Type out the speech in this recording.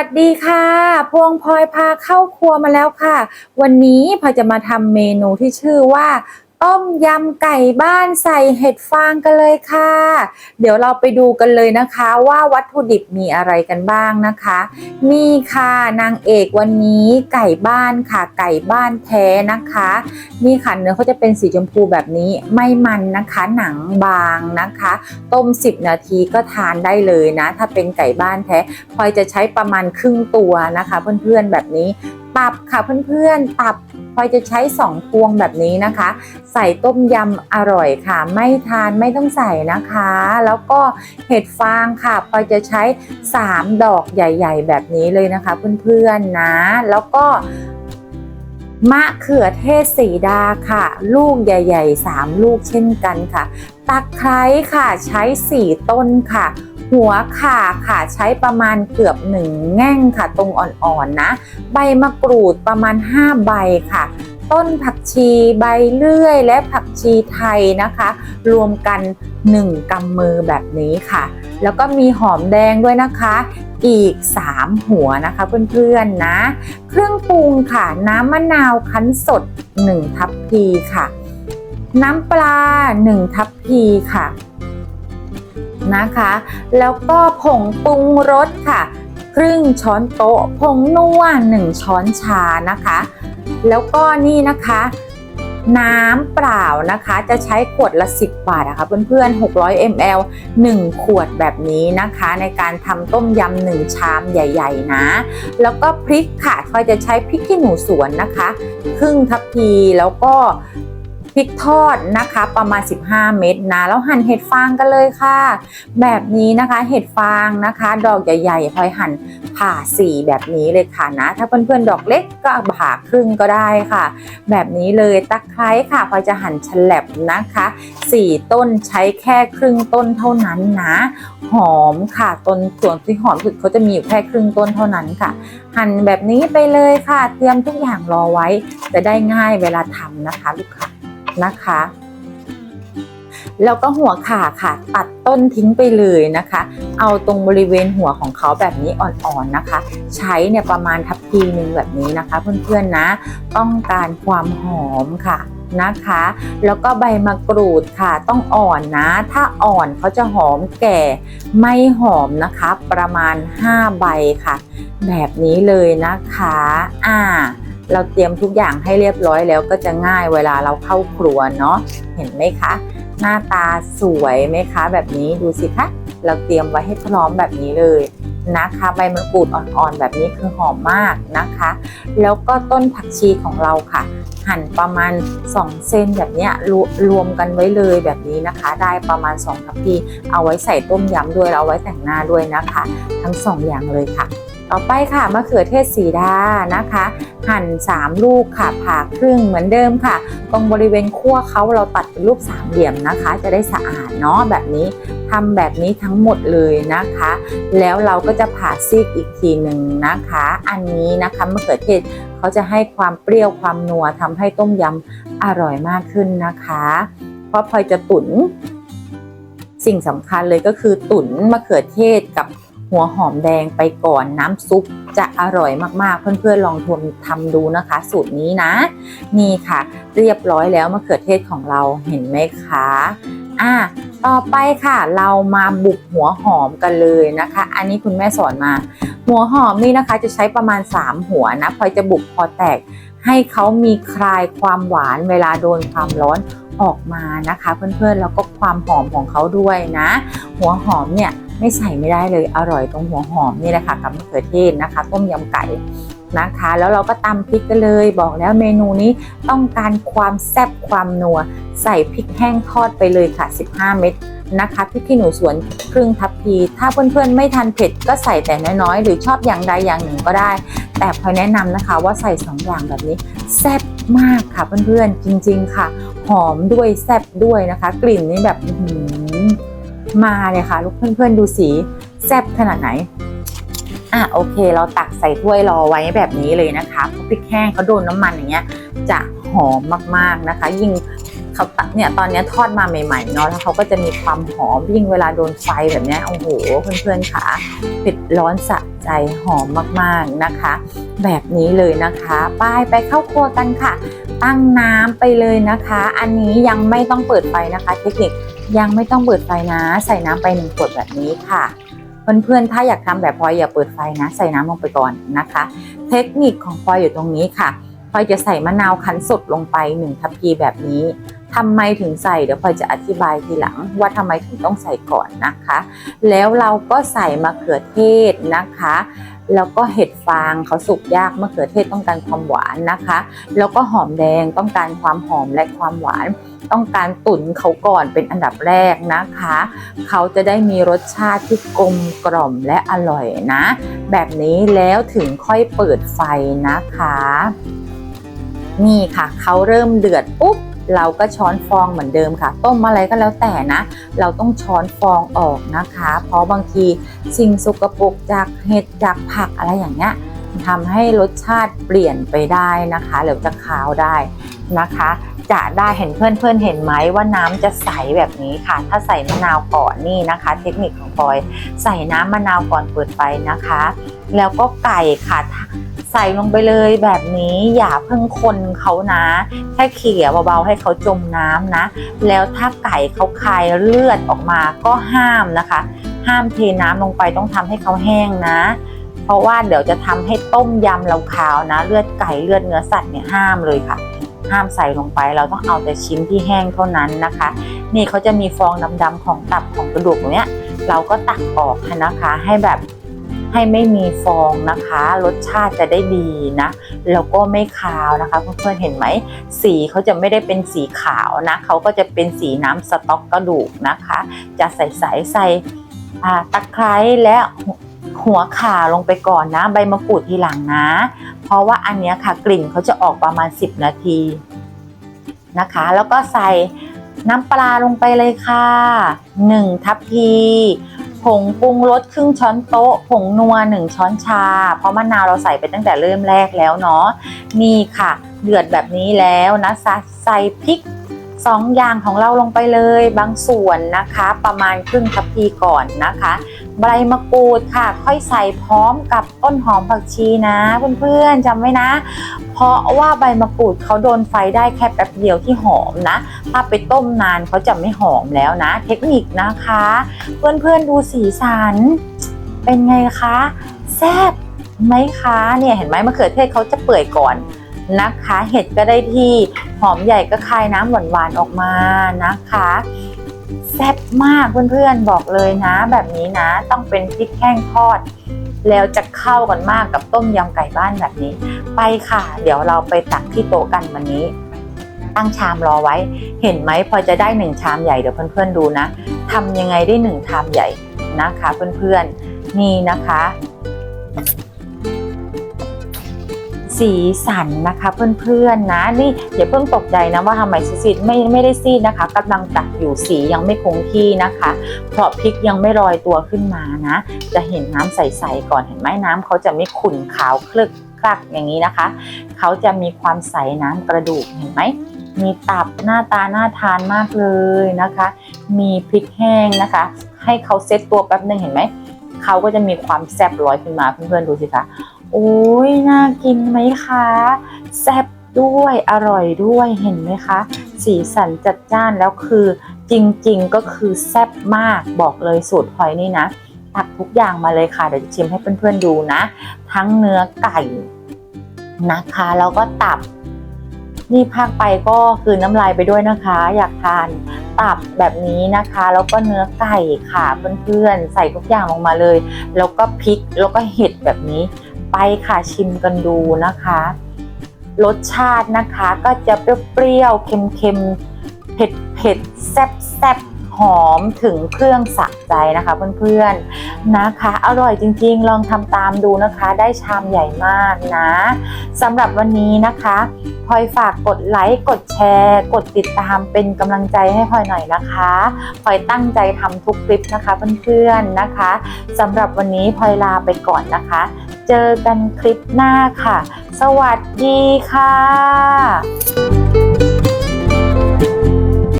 สวัสดีค่ะ พวงพลอยพาเข้าครัวมาแล้วค่ะ วันนี้พลอยจะมาทำเมนูที่ชื่อว่า ต้มยำไก่บ้านใส่เห็ดฟางกันเลยค่ะ เดี๋ยวเราไปดูกันเลยนะคะว่าวัตถุดิบมีอะไรกันบ้างนะคะ นี่ค่ะนางเอกวันนี้ไก่บ้านค่ะ ไก่บ้านแท้นะคะ นี่ค่ะเนื้อเขาจะเป็นสีชมพูแบบนี้ไม่มันนะคะ หนังบางนะคะ ต้ม 10 นาทีก็ทานได้เลยนะ ถ้าเป็นไก่บ้านแท้พลอยจะใช้ประมาณครึ่งตัวนะคะ เพื่อนๆแบบนี้ ตับค่ะเพื่อนๆตับพลอยจะใช้2พวงแบบนี้นะคะ ใส่ต้มยำอร่อยค่ะ ไม่ทานไม่ต้องใส่นะคะ แล้วก็เห็ดฟางค่ะพลอยจะใช้ 3 ดอกใหญ่ ๆ แบบนี้เลยนะคะเพื่อนๆนะ แล้วก็มะเขือเทศสีดาค่ะ ลูกใหญ่ๆ3ลูกเช่นกันค่ะตะไคร้ค่ะใช้ 4 ต้นค่ะ หัวข่าค่ะใช้ประมาณเกือบ1แง่งค่ะตรงอ่อนๆนะ ใบมะกรูดประมาณ 5 ใบค่ะ ต้นผักชีใบเลื่อย และผักชีไทยนะคะ รวมกัน 1กำมือแบบนี้ค่ะ แล้วก็มีหอมแดงด้วยนะคะอีก 3 หัวนะคะเพื่อนๆนะ เครื่องปรุงค่ะ น้ำมะนาวคั้นสด 1 ทัพพีค่ะ น้ำปลา 1 ทัพพีค่ะ นะคะ แล้วก็ผงปรุงรสค่ะ ครึ่งช้อนโต๊ะ ผงนัว1ช้อนชานะคะ แล้วก็นี่นะคะ น้ำเปล่านะคะ จะใช้ขวดละ 10 บาทนะคะเพื่อนๆ 600 ml 1 ขวดแบบนี้นะคะ ในการทำต้มยำ1ชามใหญ่ๆนะ แล้วก็พริกค่ะพลอยจะใช้พริกขี้หนูสวนนะคะ ครึ่งทัพพีแล้วก็ พริกทอดนะคะประมาณ 15 เม็ดนะแล้วหั่นเห็ดฟางกันเลยค่ะ แบบนี้นะคะเห็ดฟางนะคะ ดอกใหญ่ๆพลอยหั่นผ่าสี่แบบนี้เลยค่ะนะ ถ้าเพื่อนๆดอกเล็กก็ผ่าครึ่งก็ได้ค่ะ แบบนี้เลยตะไคร้ค่ะพลอยจะหั่นฉลับนะคะ4ต้นใช้แค่ครึ่งต้นเท่านั้นนะ หอมค่ะต้นส่วนที่หอมสุดเขาจะมีอยู่แค่ครึ่งต้นเท่านั้นค่ะ หั่นแบบนี้ไปเลยค่ะ เตรียมทุกอย่างรอไว้จะได้ง่ายเวลาทำนะคะลูกค้า นะคะ แล้วก็หัวขาค่ะ ตัดต้นทิ้งไปเลยนะคะ เอาตรงบริเวณหัวของเขาแบบนี้อ่อนๆนะคะ ใช้เนี่ยประมาณทัพพีหนึ่งแบบนี้นะคะ เพื่อนๆนะ ต้องการความหอมค่ะนะคะ แล้วก็ใบมะกรูดค่ะ ต้องอ่อนนะ ถ้าอ่อนเขาจะหอมแก่ ไม่หอมนะคะ ประมาณ 5 ใบค่ะ แบบนี้เลยนะคะ อ่า เราเตรียมทุกอย่างให้เรียบร้อยแล้วก็จะง่ายเวลาเราเข้าครัวเนาะเห็นไหมคะ หน้าตาสวยไหมคะ แบบนี้ดูสิคะเราเตรียมไว้ให้พร้อมแบบนี้เลยนะคะ ใบมะกรูดอ่อนๆแบบนี้คือหอมมากนะคะ แล้วก็ต้นผักชีของเราค่ะ หั่นประมาณ 2 เซนแบบนี้รวรวมกันไว้เลยแบบนี้นะคะ ได้ประมาณ2ทัพพีเอาไว้ใส่ต้มยำด้วยแล้วเอาไว้แต่งหน้าด้วยนะคะ ทั้ง 2 อย่างเลยค่ะ ต่อไปค่ะมะเขือเทศสีดานะคะ หั่น 3 ลูกค่ะผ่าครึ่งเหมือนเดิมค่ะ ตรงบริเวณขั้วเขาเราตัดเป็นรูปสามเหลี่ยมนะคะ จะได้สะอาดเนาะแบบนี้ทำแบบนี้ทั้งหมดเลยนะคะ แล้วเราก็จะผ่าซีกอีกทีหนึ่งนะคะ อันนี้นะคะมะเขือเทศเขาจะให้ความเปรี้ยวความนัวทำให้ต้มยำอร่อยมากขึ้นนะคะ เพราะพลอยจะตุ๋นสิ่งสำคัญเลยก็คือตุ๋นมะเขือเทศกับ หัวหอมแดงไปก่อนน้ำซุปจะอร่อยมากๆ เพื่อนๆลองทำทำดูนะคะ สูตรนี้นะ นี่ค่ะ เรียบร้อยแล้วมะเขือเทศของเราเห็นไหมคะอะต่อไปค่ะเรามาบุกหัวหอมกันเลยนะคะ อันนี้คุณแม่สอนมา หัวหอมนี่นะคะจะใช้ประมาณ 3 หัวนะพอจะบุกพอแตก ให้เขามีคลายความหวานเวลาโดนความร้อนออกมานะคะ เพื่อนๆแล้วก็ความหอมของเขาด้วยนะ หัวหอมเนี่ย ไม่ใส่ไม่ได้เลยอร่อยตรงหัวหอมนี่แหละค่ะกับมะเขือเทศนะคะ ต้มยำไก่นะคะ แล้วเราก็ตำพริกกันเลยบอกแล้วเมนูนี้ต้องการความแซ่บความนัว ใส่พริกแห้งทอดไปเลยค่ะ 15 เม็ดนะคะพริกขี้หนูสวนครึ่งทัพพี ถ้าเพื่อนๆไม่ทานเผ็ดก็ใส่แต่น้อยๆ หรือชอบอย่างใดอย่างหนึ่งก็ได้ แต่พอแนะนำนะคะว่าใส่สองอย่างแบบนี้แซ่บมากค่ะเพื่อนๆจริง ๆค่ะ หอมด้วยแซ่บด้วยนะคะ กลิ่นนี่แบบอื้อหือ มาเลยค่ะ ลูกเพื่อนๆดูสีแซ่บขนาดไหนอะโอเค เราตักใส่ถ้วยรอไว้แบบนี้เลยนะคะเพราะพริกแห้งเขาโดนน้ำมันอย่างเงี้ย จะหอมมากๆนะคะ ยิ่งเขาตัดเนี่ยตอนนี้ทอดมาใหม่ๆเนาะแล้วเขาก็จะมีความหอมยิ่งเวลาโดนไฟแบบเนี้ยโอ้โหเพื่อนๆค่ะเผ็ดร้อนสะใจหอมมากๆนะคะ แบบนี้เลยนะคะไป้ายไปเข้าครัวกันค่ะ ตั้งน้ำไปเลยนะคะ อันนี้ยังไม่ต้องเปิดไฟนะคะ เทคนิค ยังไม่ต้องเปิดไฟนะ ใส่น้ำไปหนึ่งขวดแบบนี้ค่ะ เพื่อนๆ ถ้าอยากทำแบบพลอยอย่าเปิดไฟนะ ใส่น้ำลงไปก่อนนะคะ เทคนิคของพลอยอยู่ตรงนี้ค่ะพลอยจะใส่มะนาวคั้นสดลงไปหนึ่งทัพพีแบบนี้ทำไมถึงใส่เดี๋ยวพลอยจะอธิบายทีหลัง ว่าทำไมถึงต้องใส่ก่อนนะคะ แล้วเราก็ใส่มะเขือเทศนะคะ แล้วก็เห็ดฟางเขาสุกยากมะเขือเทศต้องการความหวานนะคะ แล้วก็หอมแดงต้องการความหอมและความหวาน ต้องการตุ๋นเขาก่อนเป็นอันดับแรกนะคะ เขาจะได้มีรสชาติที่กลมกล่อมและอร่อยนะ แบบนี้แล้วถึงค่อยเปิดไฟนะคะ นี่ค่ะเขาเริ่มเดือดปุ๊บ เราก็ช้อนฟองเหมือนเดิมค่ะ ต้มอะไรก็แล้วแต่นะ เราต้องช้อนฟองออกนะคะ เพราะบางทีสิ่งสกปรกจากเห็ดจากผักอะไรอย่างเงี้ยทำให้รสชาติเปลี่ยนไปได้นะคะหรือจะคาวได้นะคะ จะได้เห็นเพื่อนๆเห็นไหมว่าน้ำจะใสแบบนี้ค่ะ ถ้าใส่มะนาวก่อนนี่นะคะ เทคนิคของพลอย ใส่น้ำมะนาวก่อนเปิดไฟนะคะ แล้วก็ไก่ค่ะ ใส่ลงไปเลยแบบนี้อย่าเพิ่งคนเขานะ แค่เขี่ยเบาๆให้เขาจมน้ำนะ แล้วถ้าไก่เขาคายเลือดออกมาก็ห้ามนะคะ ห้ามเทน้ำลงไปต้องทำให้เขาแห้งนะ เพราะว่าเดี๋ยวจะทำให้ต้มยำเราขาวนะ เลือดไก่เลือดเนื้อสัตว์เนี่ยห้ามเลยค่ะ ห้ามใส่ลงไปเราต้องเอาแต่ชิ้นที่แห้งเท่านั้นนะคะ นี่เขาจะมีฟองดำๆของตับของกระดูกตรงเนี้ยเราก็ตักออกนะคะให้แบบ ให้ไม่มีฟองนะคะ รสชาติจะได้ดีนะแล้วก็ไม่คาวนะคะเพื่อนๆเห็นไหมสีเขาจะไม่ได้เป็นสีขาวนะเขาก็จะเป็นสีน้ำสต๊อกกระดูกนะคะ จะใส่ใส่ใส่ตะไคร้และหัวข่าลงไปก่อนนะ ใบมะกรูดทีหลังนะ เพราะว่าอันนี้ค่ะกลิ่นเขาจะออกประมาณ 10 นาทีนะคะ แล้วก็ใส่น้ำปลาลงไปเลยค่ะ 1 ทัพพี ผงปรุงรสครึ่งช้อนโต๊ะ ผงนัวหนึ่งช้อนชา เพราะมะนาวเราใส่ไปตั้งแต่เริ่มแรกแล้วเนาะนี่ค่ะ เดือดแบบนี้แล้วนะใส่พริกสองอย่างของเราลงไปเลยบางส่วนนะคะ ประมาณครึ่งทัพพีก่อนนะคะ ใบมะกรูดค่ะ ค่อยใส่พร้อมกับต้นหอมผักชีนะ เพื่อนๆจำไว้นะ เพราะว่าใบมะกรูดเขาโดนไฟได้แค่แป๊บเดียวที่หอมนะ ถ้าไปต้มนานเขาจะไม่หอมแล้วนะ เทคนิคนะคะ เพื่อนๆดูสีสัน เป็นไงคะแซ่บไหมคะเนี่ยเห็นไหมมะเขือเทศเขาจะเปื่อยก่อนนะคะ เห็ดก็ได้ที่หอมใหญ่ก็คายน้ำหวานๆออกมานะคะ แซ่บมากเพื่อนๆบอกเลยนะ แบบนี้นะต้องเป็นพริกแห้งทอด แล้วจะเข้ากันมากกับต้มยำไก่บ้านแบบนี้ ไปค่ะ เดี๋ยวเราไปตักที่โต๊ะกันวันนี้ ตั้งชามรอไว้ เห็นไหมพอจะได้หนึ่งชามใหญ่เดี๋ยวเพื่อนๆดูนะทำยังไงได้หนึ่งชามใหญ่นะคะ เพื่อนๆนี่นะคะ สีสันนะคะเพื่อนๆนะนี่อย่าเพิ่งตกใจนะว่าทำไมซีดไม่ไม่ได้ซีดนะคะกำลังตักอยู่สียังไม่คงที่นะคะ เพราะพริกยังไม่ลอยตัวขึ้นมานะ จะเห็นน้ำใสๆก่อนเห็นไหมน้ำเขาจะไม่ขุ่นขาวคลึกคลักอย่างนี้นะคะ เขาจะมีความใสน้ำกระดูกเห็นไหมมีตับหน้าตาน่าทานมากเลยนะคะ มีพริกแห้งนะคะ ให้เขาเซตตัวแป๊บหนึ่งเห็นไหมเขาก็จะมีความแซ่บลอยขึ้นมาเพื่อนๆดูสิคะ โอ้ยน่ากินไหมคะ แซ่บด้วยอร่อยด้วยเห็นไหมคะ สีสันจัดจ้านแล้วคือ จริงๆก็คือแซ่บมากบอกเลยสูตรพลอยนี่นะ ตักทุกอย่างมาเลยค่ะ เดี๋ยวจะชิมให้เพื่อนๆดูนะ ทั้งเนื้อไก่นะคะแล้วก็ตับ นี่ภาคไปก็คือน้ำลายไปด้วยนะคะ อยากทานตับแบบนี้นะคะ แล้วก็เนื้อไก่ค่ะเพื่อนๆใส่ทุกอย่างลงมาเลย แล้วก็พริกแล้วก็เห็ดแบบนี้ ไปค่ะชิมกันดูนะคะ รสชาตินะคะก็จะเปรี้ยวๆเค็มๆเผ็ดๆแซ่บแซ่บๆหอมถึงเครื่องสะใจนะคะเพื่อนๆนะคะ อร่อยจริงๆ ลองทำตามดูนะคะ ได้ชามใหญ่มากนะสำหรับวันนี้นะคะ พลอยฝากกดไลค์กดแชร์ กดติดตามเป็นกำลังใจให้พลอยหน่อยนะคะพลอยตั้งใจทำทุกคลิปนะคะเพื่อนๆนะคะสำหรับวันนี้พลอยลาไปก่อนนะคะ เจอกันคลิปหน้าค่ะ สวัสดีค่ะ